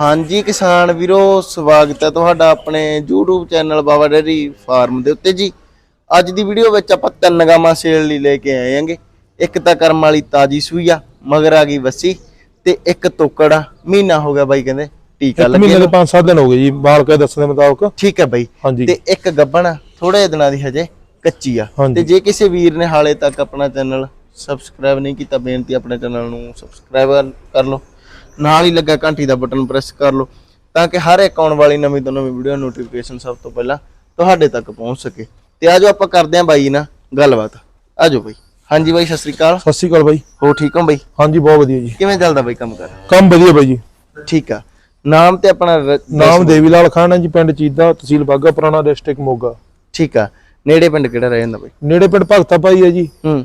ਹਾਂਜੀ ਕਿਸਾਨ ਵੀਰੋ ਸਵਾਗਤ ਹੈ ਤੁਹਾਡਾ ਆਪਣੇ YouTube channel Baba dairy farm ਦੇ ਉੱਤੇ ਜੀ। ਅੱਜ ਦੀ ਵੀਡੀਓ ਵਿੱਚ ਆਪਾਂ ਤਿੰਨ ਗਾਵਾਂ ਸੇਲ ਲਈ ਲੈ ਕੇ ਆਏ ਆਂਗੇ ਇੱਕ ਤਾਂ ਕਰਮ ਵਾਲੀ ਤਾਜੀ ਸੂਈ ਆ ਮਗਰ ਆ ਗਈ ਵੱਸੀ ਤੇ ਇੱਕ ਤੋਕੜ ਆ। ਮਹੀਨਾ ਹੋ ਗਿਆ ਬਾਈ ਕਹਿੰਦੇ ਟੀਕਾ ਇੱਕ ਲੱਗੇ ਮਹੀਨੇ ਦੇ ਨੂੰ। 5-7 ਦਿਨ ਹੋ ਗਏ ਜੀ ਬਾਲ ਕੇ ਦੱਸਣ ਦੇ ਮੁਤਾਬਕ। ਠੀਕ ਹੈ ਬਾਈ। ਤੇ ਇੱਕ ਗੱਬਣ ਥੋੜੇ ਦਿਨਾਂ ਦੀ ਹਜੇ ਕੱਚੀ ਆ। ਤੇ ਜੇ ਕਿਸੇ ਵੀਰ ਨੇ ਹਾਲੇ ਤੱਕ ਆਪਣਾ ਚੈਨਲ ਸਬਸਕ੍ਰਾਈਬ ਨਹੀਂ ਕੀਤਾ ਬੇਨਤੀ ਆਪਣੇ ਚੈਨਲ ਨੂੰ ਸਬਸਕ੍ਰਾਈਬ ਕਰ ਲਓ। ਨਾਲ ਹੀ ਲੱਗਾ ਘੰਟੀ ਦਾ ਬਟਨ ਪ੍ਰੈਸ ਕਰ ਲਓ ਤਾਂ ਕਿ ਹਰ ਇੱਕ ਆਉਣ ਵਾਲੀ ਨਵੀਂ ਤੋਂ ਨਵੀਂ ਵੀਡੀਓ ਨੋਟੀਫਿਕੇਸ਼ਨ ਸਭ ਤੋਂ ਪਹਿਲਾਂ ਤੁਹਾਡੇ ਤੱਕ ਪਹੁੰਚ ਸਕੇ। ਤੇ ਆਜੋ ਆਪਾਂ ਕਰਦੇ ਆਂ ਬਾਈ ਨਾਲ ਗੱਲਬਾਤ। ਆਜੋ ਬਾਈ। ਹਾਂਜੀ ਬਾਈ ਸਤਿ ਸ੍ਰੀ ਅਕਾਲ। ਸਤਿ ਸ਼੍ਰੀ ਅਕਾਲ ਬਾਈ। ਹੋ ਠੀਕ ਹੋ ਬਾਈ? ਹਾਂਜੀ ਬਹੁਤ ਵਧੀਆ ਜੀ। ਕਿਵੇਂ ਚੱਲਦਾ ਬਾਈ ਕੰਮ ਕਰ? ਕੰਮ ਵਧੀਆ ਬਾਈ ਜੀ। ਠੀਕ ਆ। ਨਾਮ ਤੇ ਆਪਣਾ ਰ- ਨਾਮ ਦੇਵੀ ਲਾਲ ਖਾਨ ਹੈ ਜੀ ਪਿੰਡ ਚੀਦਾ ਤਹਿਸੀਲ ਬਾਗਾ ਪੁਰਾਣਾ ਡਿਸਟ੍ਰਿਕਟ ਮੋਗਾ। ਠੀਕ ਆ। ਨੇੜੇ ਪਿੰਡ ਕਿਹੜਾ ਰਹਿ ਜਾਂਦਾ ਬਾਈ? ਨੇੜੇ ਪਿੰਡ ਭਗਤਾ ਭਾਈ ਹੈ ਜੀ। ਹੂੰ।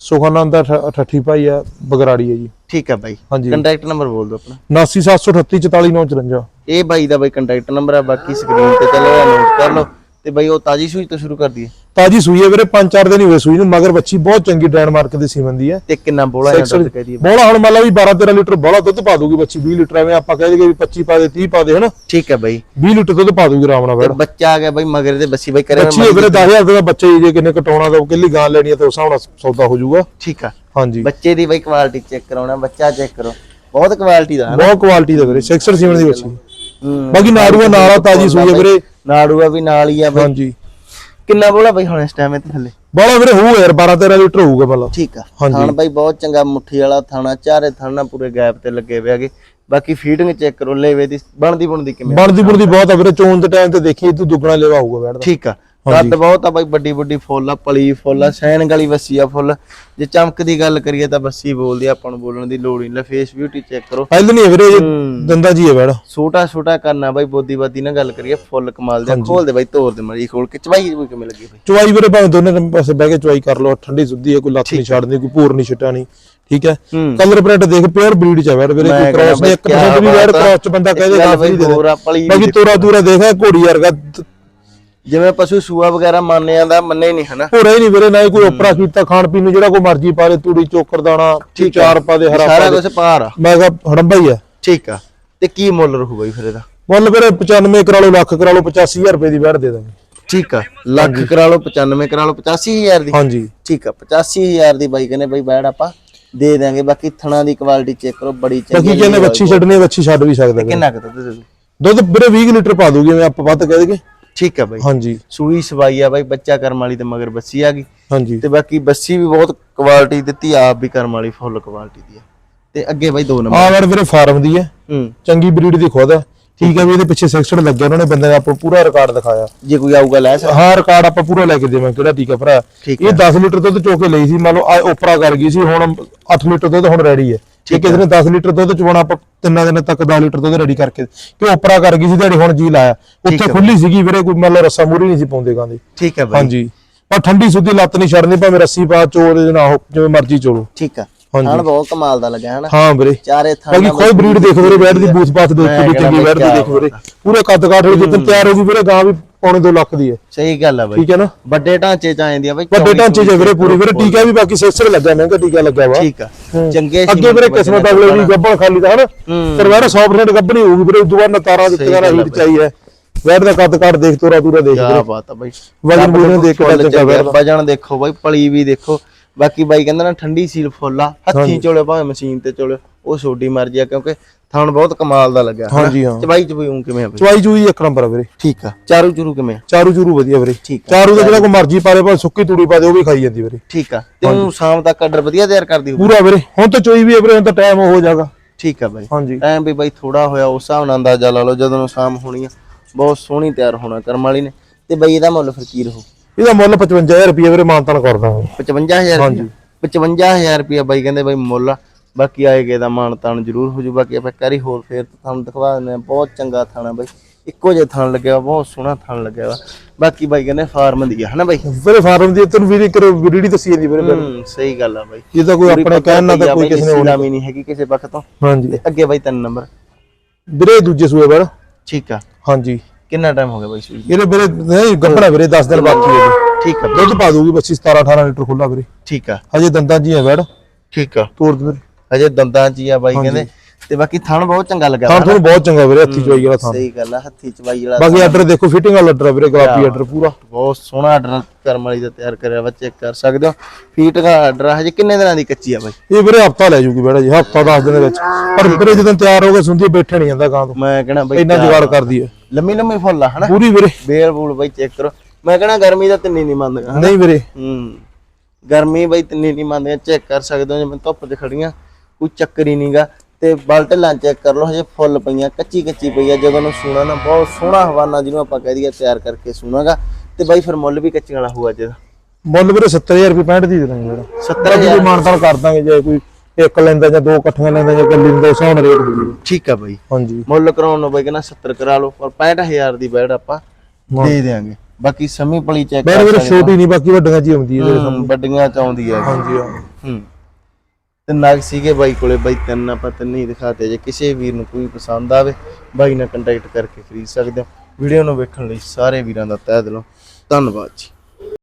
ਸੁਖਾਨੰਦ ਦਾ ਠ- ਠੱਠੀ ਭਾਈ ਹੈ ਬਗਰਾੜੀ ਹੈ ਜੀ। ਠੀਕ ਆ ਬਾਈ। ਹਾਂਜੀ। ਕੰਟੈਕਟ ਨੰਬਰ ਬੋਲ ਦਿਓ ਆਪਣਾ। 89738 ਇਹ ਬਾਈ ਦਾ ਬਾਈ ਕੰਟੈਕਟ ਨੰਬਰ ਆ ਬਾਕੀ ਸਕਰੀਨ ਤੇ ਚੱਲ ਰਿਹਾ ਨੋਟ ਕਰ ਲਓ। ਤੇ ਬਾਈ ਉਹ ਤਾਜੀ ਸੂਈ ਤੋਂ ਸ਼ੁਰੂ ਕਰ ਦਈਏ ਤਾਜੀ ਸੂਈ ਹੈ ਵੀਰੇ 5-4 ਦਿਨ ਹੀ ਹੋਏ ਸੂਈ ਨੂੰ ਮਗਰ ਬੱਚੀ ਬਹੁਤ ਚੰਗੀ ਡੈਨਮਾਰਕ ਦੀ ਸੀਮਨ ਦੀ ਹੈ। ਤੇ ਕਿੰਨਾ ਬੋਲਾ ਦੁੱਧ ਕਹਿ ਦਈਏ ਬੋਲਾ ਹੁਣ ਮੰਨ ਲਾ ਵੀ 12-13 ਲੀਟਰ ਬੋਲਾ ਦੁੱਧ ਪਾ ਦੂਗੀ ਬੱਚੀ 20 ਲੀਟਰ ਐਵੇਂ ਆਪਾਂ ਕਹਿ ਦਈਏ ਵੀ 25 ਪਾ ਦੇ 30 ਪਾ ਦੇ ਹਨਾ? ਠੀਕ ਹੈ ਬਾਈ। 20 ਲੀਟਰ ਦੁੱਧ ਪਾ ਦੂਗੀ ਆਰਾਮ ਨਾਲ ਬੈਠ ਬੱਚਾ ਆ ਗਿਆ ਬਾਈ ਮਗਰ ਦੇ ਬੱਸੀ ਬਾਈ ਕਰਿਆ ਬੱਚੀ ਹੈ ਵੀਰੇ 10000 ਦਾ ਬੱਚਾ ਹੀ ਜੇ ਕਿੰਨੇ ਕਟਾਉਣਾ ਤਾਂ ਕਿੱਲੀ ਗਾਂ ਲੈਣੀ ਹੈ ਤੇ ਉਸ ਹਿਸਾਬ ਨਾਲ ਸੌਦਾ ਹੋ ਜਾਊਗਾ। ਠੀਕ ਆ। ਹਾਂਜੀ। ਬੱਚੇ ਦੀ ਬਾਈ ਕੁਆਲਿਟੀ ਚੈੱਕ ਕਰਾਉਣਾ ਬੱਚਾ ਚੈੱਕ ਕਰੋ। ਬਹੁਤ ਕੁਆਲਿਟੀ ਦਾ ਹੈ ਬਹੁਤ ਕੁਆਲਿਟੀ ਦਾ ਵੀਰੇ 66 ਸੀਮਨ ਦੀ ਬੱਚੀ ਹੂੰ ਬਾਕੀ ਨਾੜੂਆ ਨਾਲ ਆ ਤਾਜੀ ਹੈ ਵੀਰੇ। ਨਾੜੂਆ ਵੀ ਨਾਲ ਹੀ ਆ ਬਾਈ। ਹਾਂਜੀ। ਕਿੰਨਾ ਬੋਲਾ ਬਾਈ ਹੁਣ ਇਸ ਟਾਈਮ ਤੇ ਥੱਲੇ? ਬਾਲਾ ਵੀਰੇ ਹੋਊ ਯਾਰ 12 13 ਲੀਟਰ ਹੋਊਗਾ ਮਤਲਬ ਠੀਕ ਆ। ਹਾਂਜੀ। ਥਣ ਬਾਈ ਬਹੁਤ ਚੰਗਾ ਮੁੱਠੀ ਵਾਲਾ ਥਾਣਾ ਚਾਰੇ ਥਾਣਾ ਪੂਰੇ ਗੈਪ ਤੇ ਲੱਗੇ ਹੋਏ ਹੈਗੇ। ਬਾਕੀ ਫੀਡਿੰਗ ਚੈੱਕ ਕਰੋ ਲੇਵੇ ਦੀ ਬਣਦੀ ਬਣਦੀ ਕਿਵੇਂ? ਬਣਦੀ ਬਣਦੀ ਬਹੁਤ ਆ ਵੀਰੇ ਚੋਣ ਦੇ ਟਾਈਮ ਤੇ ਦੇਖੀ ਤੂੰ ਦੁੱਗਣਾ ਲੈਵਾ ਹੋਊਗਾ ਬੈਠਦਾ। ਠੀਕ ਆ। ਕੱਦ ਬਹੁਤ ਆ ਬਾਈ ਵੱਡੀ ਵੱਡੀ ਫੁੱਲ ਆ ਪਲੀ ਫੁੱਲ ਆ ਸੈਨ ਗਲੀ ਵੱਸੀ ਆ ਫੁੱਲ। ਜੇ ਚਮਕ ਦੀ ਗੱਲ ਕਰੀਏ ਤਾਂ ਵੱਸੀ ਬੋਲਦੀ ਆ, ਆਪਾਂ ਨੂੰ ਬੋਲਣ ਦੀ ਲੋੜ ਨਹੀਂ। ਲੈ ਫੇਸ ਬਿਊਟੀ ਚੈੱਕ ਕਰੋ। ਪਹਿਲ ਨਹੀਂ ਵੀਰੇ। ਦੰਦਾ ਜੀ ਹੈ ਬੈੜ। ਛੋਟਾ ਛੋਟਾ ਕਰਨਾ ਬਾਈ ਬੋਦੀ ਬਾਦੀ ਨਾਲ ਗੱਲ ਕਰੀਏ ਫੁੱਲ ਕਮਾਲ ਦੇ। ਖੋਲ ਦੇ ਬਾਈ ਤੋਰ ਦੇ ਮਰੀ ਖੋਲ ਕੇ। ਚਵਾਈ ਕੋਈ ਕਿਵੇਂ ਲੱਗੀ ਬਾਈ? ਚੁਆਈ ਵੀਰੇ ਭਾਵੇਂ ਦੋਨੇ ਪਾਸੇ ਬਹਿ ਕੇ ਚੁਆਈ ਕਰ ਲਓ ਠੰਡੀ ਸੁੱਧੀ ਹੈ ਕੋਈ ਲੱਤ ਨਹੀਂ ਛੱਡਦੀ ਕੋਈ ਭੂਰ ਨਹੀਂ ਛਟਾਣੀ ਠੀਕ ਹੈ? ਕਲਰ ਪ੍ਰਿੰਟ ਦੇਖ ਪਿਓਰ ਬਰੀਡ ਚ ਹੈ ਵੀਰੇ ਕੋਈ ਕ੍ਰਾਸ ਨਹੀਂ ਕਹਿੰਦਾ 1% ਵੀ ਆ। ਕ੍ਰਾਸ ਚ ਬੰਦਾ ਫਰੀ ਦੇ ਪਲੀ ਵੀ ਬਾਕੀ ਤੋਰਾ ਦੂਰਾ ਦੇਖਿਆ ਘੋੜੀ ਵਰਗਾ ਜਿਵੇਂ ਪਸ਼ੂ ਸੂਆ ਵਗੈਰਾ ਮੰਨ ਜਾਂਦਾ ਮੰਨੇ ਨਹੀਂ ਹਨਾ? ਹੋ ਹੀ ਨਹੀਂ ਵੀਰੇ ਨਾ ਹੀ ਕੋਈ ਉਪਰਾ ਕੀਤਾ ਖਾਣ ਪੀਣ ਨੂੰ ਜਿਹੜਾ ਕੋਈ ਮਰਜ਼ੀ ਪਾ ਦੇ ਤੂੜੀ ਚੋਕਰ ਦਾਣਾ। ਚਾਰ ਪਾ ਦੇ ਹਰਾ ਸਾਰਾ ਕੁਝ ਪਾਰ ਆ। ਮੈਂ ਕਿਹਾ ਹੜੰਬਾ ਹੀ ਆ। ਠੀਕ ਆ। ਤੇ ਕੀ ਮੁੱਲ ਰਹੂ ਬਾਈ ਫਿਰ ਇਹਦਾ? ਮੁੱਲ ਵੀਰੇ 95 ਕਰਾ ਲਓ ਲੱਖ ਕਰਾ ਲਓ 85000 ਰੁਪਏ ਦੀ ਵੈਟ ਦੇ ਦਾਂਗੇ। ਠੀਕ ਆ। ਲੱਖ ਕਰਾ ਲਓ 95 ਕਰਾ ਲਓ 85000 ਦੀ? ਹਾਂਜੀ। ਠੀਕ ਆ। 85000 ਦੀ ਬਾਈ ਕਹਿੰਦੇ ਬਾਈ ਬੈੜ ਆਪਾਂ ਦੇ ਦਾਂਗੇ ਬਾਕੀ ਥਣਾ ਦੀ ਕੁਆਲਿਟੀ ਚੈੱਕ ਕਰੋ ਬੜੀ ਚੰਗੀ ਬਾਕੀ ਕਹਿੰਦੇ ਵੱਛੀ ਛੱਡਣੀ ਵੱਛੀ ਛੱਡ ਵੀ ਸਕਦਾ। ਕਿੰਨਾ ਕੁ ਦੁੱਧ ਵੀਰੇ 20 ਲੀਟਰ ਪਾ ਦੂਗੀ ਮੈਂ ਆਪਾਂ ਵੱਧ ਕਹਿ ਦੇਗੇ ਠੀਕ ਆ ਬਾਈ। ਹਾਂਜੀ। ਸੂਈ ਸਵਾਈ ਆ ਬਾਈ ਬੱਚਾ ਕਰਮ ਵਾਲੀ ਤੇ ਮਗਰ ਬੱਸੀ ਆ ਗਈ। ਹਾਂਜੀ। ਤੇ ਬਾਕੀ ਬੱਸੀ ਵੀ ਬਹੁਤ ਕੁਆਲਿਟੀ ਦਿੱਤੀ ਆਪ ਵੀ ਕਰਮ ਵਾਲੀ ਫੁੱਲ ਕੁਆਲਿਟੀ ਦੀ ਆ। ਤੇ ਅੱਗੇ ਬਾਈ ਦੋ ਨੰਬਰ। ਆ ਵੜ ਵੀਰੇ ਫਾਰਮ ਦੀ ਹੈ ਹੂੰ। ਚੰਗੀ ਬਰੀਡ ਦੀ ਖੁਦ ਹੈ ਠੀਕ ਹੈ ਵੀ ਇਹਦੇ ਪਿੱਛੇ ਸੈਕਸ਼ਨ ਲੱਗਿਆ ਉਹਨਾਂ ਨੇ ਬੰਦੇ ਦਾ ਆਪਾਂ ਪੂਰਾ ਰਿਕਾਰਡ ਦਿਖਾਇਆ। ਜੇ ਕੋਈ ਆਊਗਾ ਲੈ ਸਕਦਾ। ਹਾਂ ਰਿਕਾਰਡ ਆਪਾਂ ਪੂਰਾ ਲੈ ਕੇ ਦੇਵਾਂ ਕਿਹੜਾ ਟੀਕਾ ਭਰਾ। ਠੀਕ ਇਹ 10 ਲੀਟਰ ਦੁੱਧ ਚੋ ਕੇ ਲਈ ਸੀ ਮੰਨ ਲਓ ਆ ਉਪਰਾ ਕਰ ਗਈ ਸੀ ਹੁਣ 8 ਲੀਟਰ ਦੁੱਧ ਹੁਣ ਰੈਡੀ ਹੈ ਹੈ ਕਿਸੇ ਨੇ 10 ਲੀਟਰ ਦੁੱਧ ਚਵਾਉਣਾ ਆਪਾਂ ਤਿੰਨਾਂ ਦਿਨਾਂ ਤੱਕ 10 ਲੀਟਰ ਦੁੱਧ ਰੈਡੀ ਕਰਕੇ ਕਿ ਉਪਰਾ ਕਰ ਗਈ ਸੀ ਦਿਹਾੜੀ ਹੁਣ ਜੀ ਲਾਇਆ। ਉੱਥੇ ਖੁੱਲੀ ਸੀਗੀ ਵੀਰੇ ਕੋਈ ਮੰਨ ਲਓ ਰੱਸਾ ਮੂਰੀ ਨਹੀਂ ਸੀ ਪਾਉਂਦੇ ਗਾਂਦੇ ਠੀਕ ਹੈ ਬਾਈ। ਹਾਂਜੀ। ਪਰ ਠੰਡੀ ਸੁੱਧੀ ਲੱਤ ਨਹੀਂ ਛੱਡਣੀ ਭਾਵੇਂ ਰੱਸੀ ਪਾ ਚੋਰ ਦੇ ਨਾ ਹੋ ਜਿਵੇਂ ਮਰਜ਼ੀ ਚੋਲੋ। ਠੀਕ ਆ। ਥਣ ਬਹੁਤ ਕਮਾਲ ਦਾ ਲੱਗਾ ਹਨਾ? ਹਾਂ ਵੀਰੇ। ਚਾਰੇ ਥਣ ਬਾਕੀ ਕੋਈ ਬਰੀਡ ਦੇਖ ਵੀਰੇ ਬੈਠ ਦੀ ਬੂਥ ਕਿੰਨੀ ਕਹਿੰਦਾ ਚੰਗੀ ਬੈਠ ਦੀ ਦੇਖ ਵੀਰੇ। ਪੂਰੇ ਕੱਦ ਕਾਠ ਵਾਲੀ ਜਿੱਦਣ ਤਿਆਰ ਹੋ ਗਈ ਵੀਰੇ ਗਾਂ ਵੀ ਪੌਣੇ 2 ਲੱਖ ਦੀ ਹੈ। ਸਹੀ ਗੱਲ ਆ ਬਾਈ। ਠੀਕ ਹੈ ਨਾ? ਵੱਡੇ ਢਾਂਚੇ ਚ ਆ ਜਾਂਦੀ ਆ ਬਾਈ ਵੱਡੇ 24 ਢਾਂਚੇ 'ਚ ਵੀਰੇ ਪੂਰੀ। ਵੀਰੇ ਟੀਕਾ ਵੀ ਬਾਕੀ ਸਿਸਟਰ ਲੱਗਾ ਮਹਿੰਗਾ ਟੀਕਾ ਲੱਗਾ ਵਾ। ਠੀਕ ਆ। ਚੰਗੇ ਸੀ ਅੱਗੇ ਵੀਰੇ ਕਿਸਮਤ ਅਗਲੇ ਦੀ ਗੱਬਣ ਖਾਲੀ ਦਾ ਹਨਾ? ਹੂੰ। ਪਰ ਵੀਰੇ 100% ਗੱਬਣੀ ਹੋਊਗੀ ਵੀਰੇ ਉਦੋਂ ਬਾਅਦ ਨਤਾਰਾਂ ਦਿੱਤੀਆਂ ਹੀਟ ਚਾਹੀਏ। ਵੈਟ ਦਾ ਕੱਦ ਕਾਠ ਦੇਖ ਤੋਰਾ ਦੂਰਾ ਦੇਖ ਕਿਆ ਬਾਤ ਆ ਬਾਈ। ਵਜਨ ਵਜਨ ਦੇਖ ਕੇ ਚੰਗਾ ਵਜਨ ਦੇਖੋ ਬਾਈ ਪਲੀ ਵੀ ਦੇਖੋ। ਬਾਕੀ ਬਾਈ ਕਹਿੰਦਾ ਨਾ ਠੰਡੀ ਸੀਲ ਫੁੱਲ ਆ ਹੱਥੀਂ ਚੋਲੇ ਭਾਵੇਂ ਮਸ਼ੀਨ ਤੇ ਚੋਲੇ ਉਹ ਛੋਟੀ ਮਰਜ਼ੀ ਆ ਕਿਉਂਕਿ ਥਣ ਬਹੁਤ ਕਮਾਲ ਦਾ ਲੱਗਿਆ? ਹਾਂਜੀ, ਹਾਂ। ਚਬਾਈ ਚਬਈ ਉਂ ਕਿਵੇਂ ਆ ਬਾਈ ਚਵਾਈ ਚੂਈ ਇੱਕ ਨੰਬਰ ਆ ਵੀਰੇ। ਠੀਕ ਆ। ਚਾਰੂ ਚੁਰੂ ਕਿਵੇਂ ਆ? ਚਾਰੂ ਚੂਰੂ ਵਧੀਆ ਵੀਰੇ। ਠੀਕ ਆ। ਚਾਰੂ ਦਾ ਜਿਹੜਾ ਕੋਈ ਮਰਜ਼ੀ ਪਾਲੇ ਭਾਵੇਂ ਸੁੱਕੀ ਤੂੜੀ ਪਾ ਦੇ ਉਹ ਵੀ ਖਾਈ ਜਾਂਦੀ ਵੀਰੇ। ਠੀਕ ਆ। ਤੇ ਉਹ ਸ਼ਾਮ ਤੱਕ ਆਰਡਰ ਵਧੀਆ ਤਿਆਰ ਕਰਦੀ ਹੋ ਪੂਰਾ ਵੀਰੇ। ਹੁਣ ਤਾਂ ਚੋਈ ਵੀ ਹੈ ਵੀਰੇ ਹੁਣ ਤਾਂ ਟਾਈਮ ਹੋ ਜਾਗਾ। ਠੀਕ ਆ ਬਾਈ। ਹਾਂਜੀ। ਟਾਈਮ ਵੀ ਬਾਈ ਥੋੜਾ ਹੋਇਆ ਉਸ ਹਿਸਾਬ ਨਾਲ ਅੰਦਾਜ਼ਾ ਲਾ ਲਓ ਜਦੋਂ ਸ਼ਾਮ ਹੋਣੀ ਆ। ਬਹੁਤ ਸੋਹਣੀ ਤਿਆਰ ਹੋਣਾ ਕਰਮ ਵਾਲੀ ਨੇ। ਤੇ ਬਾਈ ਇਹਦਾ ਮੁੱਲ ਫਿਰ ਕੀ ਰਹੂ ਇਹਦਾ ਮੁੱਲ 55000 ਰੁਪਏ ਵੀਰੇ ਮਾਨਤਾਨ ਕਰਦਾ ਹਾਂ 55000 ਹਾਂਜੀ। 55000 ਰੁਪਏ ਬਾਈ ਕਹਿੰਦੇ ਬਾਈ ਮੁੱਲ ਬਾਕੀ ਆਏਗੇ ਦਾ ਮਾਨ ਤਾਨ ਜ਼ਰੂਰ ਹੋ ਜੂ। ਬਾਕੀ ਆਪਾਂ ਕਰੀ ਹੋਰ ਫੇਰ ਤੁਹਾਨੂੰ ਦਿਖਵਾ ਦਿੰਦੇ ਆ ਬਹੁਤ ਚੰਗਾ ਥਾਣਾ ਬਾਈ। ਇੱਕੋ ਜਿਹਾ ਥਣ ਲੱਗਿਆ ਬਹੁਤ ਸੋਹਣਾ ਥਣ ਲੱਗਿਆ ਵਾ। ਬਾਕੀ ਬਾਈ ਕਹਿੰਦੇ ਫਾਰਮ ਦੀ ਆ ਹਨਾ ਬਾਈ? ਵੀਰੇ ਫਾਰਮ ਦੀ ਤੈਨੂੰ ਵੀਰੇ ਕਰੋ ਵੀਡੀਓ ਦੱਸੀ ਜਾਂਦੀ ਵੀਰੇ ਹੂੰ ਸਹੀ ਗੱਲ ਆ ਬਾਈ। ਇਹ ਤਾਂ ਕੋਈ ਆਪਣੇ ਕਹਿਣ ਨਾਲ ਤਾਂ ਕੋਈ ਕਿਸੇ ਨੇ ਨੇ ਵੀ ਨਹੀਂ ਹੈਗੀ ਕਿਸੇ ਪੱਖ ਤੋਂ। ਹਾਂਜੀ। ਅੱਗੇ ਬਾਈ ਤਿੰਨ ਨੰਬਰ। ਵੀਰੇ ਦੂਜੇ ਸੂਏ ਵੀਰੇ ਠੀਕ ਆ। ਹਾਂਜੀ। ਕਿੰਨਾ ਟਾਈਮ ਹੋ ਗਿਆ ਬਾਈ ਸੂਈ ਇਹਦੇ ਵੀਰੇ ਨਹੀਂ ਗੱਪਣਾ ਵੀਰੇ 10 ਦਿਨ ਬਾਕੀ ਹੈ ਜੀ ਠੀਕ ਆ। ਬਾਈ, ਦੁੱਧ ਪਾ ਦੂਗੀ ਬੱਚੀ 17 18 ਲੀਟਰ ਖੁੱਲਾ ਵੀਰੇ। ਠੀਕ ਆ। ਹਜੇ ਦੰਦਾਂ ਜੀ ਹੈ ਵੈੜ। ਠੀਕ ਆ। ਤੋੜ ਦੇ ਵੀਰੇ ਅਜੇ ਦੰਦਾਂ 'ਚ ਹੀ ਆ ਬਾਈ ਕਹਿੰਦੇ। ਤੇ ਬਾਕੀ ਥਣ ਬਹੁਤ ਚੰਗਾ ਲੱਗਾ ਥਾਂ ਤੁਹਾਨੂੰ ਬਹੁਤ ਚੰਗਾ ਵੀਰੇ ਹੱਥੀ ਚੋਈ ਵਾਲਾ ਥਾਂ ਸਹੀ ਗੱਲ ਆ ਹੱਥੀ ਚਵਾਈ ਵਾਲਾ ਬਾਕੀ ਆਰਡਰ ਦੇਖੋ ਫਿਟਿੰਗ ਵਾਲਾ ਆਰਡਰ ਵੀਰੇ ਗੁਲਾਬੀ ਆਰਡਰ ਪੂਰਾ। ਬਹੁਤ ਸੋਹਣਾ ਆਰਡਰ ਕਰਮ ਵਾਲੀ ਦਾ ਤਿਆਰ ਕਰਿਆ ਵਾ ਚੈੱਕ ਕਰ ਸਕਦੇ ਹੋ। ਫੀਟ ਦਾ ਆਰਡਰ ਹਜੇ ਕਿੰਨੇ ਦਿਨਾਂ ਦੀ ਕੱਚੀ ਆ ਬਾਈ? ਇਹ ਵੀਰੇ ਹਫਤਾ ਲੈ ਜੂਗੀ ਬੇੜਾ ਜੀ ਹਫਤਾ 10 ਦਿਨ ਦੇ ਵਿੱਚ। ਪਰ ਵੀਰੇ ਜਦੋਂ ਤਿਆਰ ਹੋ ਕੇ ਸੁੰਦੀ ਬੈਠੇ ਨਹੀਂ ਜਾਂਦਾ ਗਾਂ ਤੋਂ। ਮੈਂ ਕਹਣਾ ਬਾਈ ਇੰਨਾ ਜੁਗਾੜ ਕਰਦੀ ਹੈ ਲੰਮੀ ਲੰਮੀ ਫੁੱਲ ਆ ਹਨਾ? ਪੂਰੀ ਵੀਰੇ। ਬੇਲ ਬੂਲ ਬਾਈ ਚੈੱਕ ਕਰੋ। ਮੈਂ ਕਹਣਾ ਗਰਮੀ ਦਾ ਤਿੰਨੀ ਨਹੀਂ ਮੰਨਦਾ ਨਹੀਂ ਵੀਰੇ। ਹੂੰ। ਗਰਮੀ ਬਾਈ ਤਿੰਨੀ ਨਹੀਂ ਮੰਨਦੀਆਂ ਚੈੱਕ ਕਰ ਸਕਦੇ ਹੋ ਜਿਵੇਂ ਧੁੱਪ 'ਚ ਖੜੀਆਂ ਕੋਈ ਚੱਕਰ ਹੀ ਨਹੀਂਗਾ। ਤੇ ਬਲਟ ਲਾਂ ਚੈੱਕ ਕਰ ਲਓ ਹਜੇ ਫੁੱਲ ਪਈਆਂ ਕੱਚੀ ਕੱਚੀ ਪਈ ਆ। ਜਦੋਂ ਨੂੰ ਸੂਣਾ ਨਾ ਬਹੁਤ ਸੋਹਣਾ ਹਵਾਨਾ ਜਿਹਨੂੰ ਆਪਾਂ ਕਹਿ ਦਈਏ ਤਿਆਰ ਕਰਕੇ ਸੂਣਾਗਾ। ਤੇ ਬਾਈ ਫਿਰ ਮੁੱਲ ਵੀ ਕੱਚੀ ਵਾਲਾ ਹੋਊ ਅੱਜ ਦਾ। ਮੁੱਲ ਵੀਰੇ 70000 ਰੁਪਏ 65 ਦੀ ਦੇ ਦਾਂਗੇ ਵੀਰੇ। 70000 ਬਾਕੀ ਮਾਨਤਾਨ ਕਰ ਦਾਂਗੇ ਜੇ ਕੋਈ ਇੱਕ ਲੈਂਦਾ ਜਾਂ ਦੋ ਇਕੱਠੀਆਂ ਲੈਂਦਾ ਜਾਂ ਗੱਲੀ ਲੈਂਦਾ ਉਸ ਹਿਸਾਬ ਨਾਲ ਰੇਟ ਦੇ ਠੀਕ ਆ ਬਾਈ। ਹਾਂਜੀ। ਮੁੱਲ ਕਰਾਉਣ ਨੂੰ ਬਾਈ ਕਹਿੰਦਾ 70 ਕਰਾ ਲਓ ਪਰ 65000 ਦੀ ਬੈਡ ਆਪਾਂ ਦੇ ਦੇਾਂਗੇ ਬਾਕੀ ਸਮੀ ਪਲੀ ਚੈੱਕ ਬੈਡ ਵੀਰੇ ਛੋਟੀ ਨਹੀਂ ਬਾਕੀ ਵੱਡੀਆਂ ਜੀ ਆਉਂਦੀ ਹੈ ਹੂੰ, ਵੱਡੀਆਂ ਚ ਆਉਂਦੀ ਹੈ ਹਾਂਜੀ ਹਾਂ। ਹੂੰ। ਤੇ ਨਗ ਸੀਗੇ ਬਾਈ ਕੋਲੇ ਬਾਈ ਤਿੰਨ ਆਪਾਂ ਤਿੰਨ ਹੀ ਦਿਖਾਤੇ ਜੇ ਕਿਸੇ ਵੀਰ ਨੂੰ ਕੋਈ ਪਸੰਦ ਆਵੇ ਬਾਈ ਨਾਲ ਕੰਟੈਕਟ ਕਰਕੇ ਖਰੀਦ ਸਕਦੇ ਹੋ ਵੀਡੀਓ ਨੂੰ ਵੇਖਣ ਲਈ ਸਾਰੇ ਵੀਰਾਂ ਦਾ ਤਹਿ ਦਿਲੋਂ। ਧੰਨਵਾਦ ਜੀ।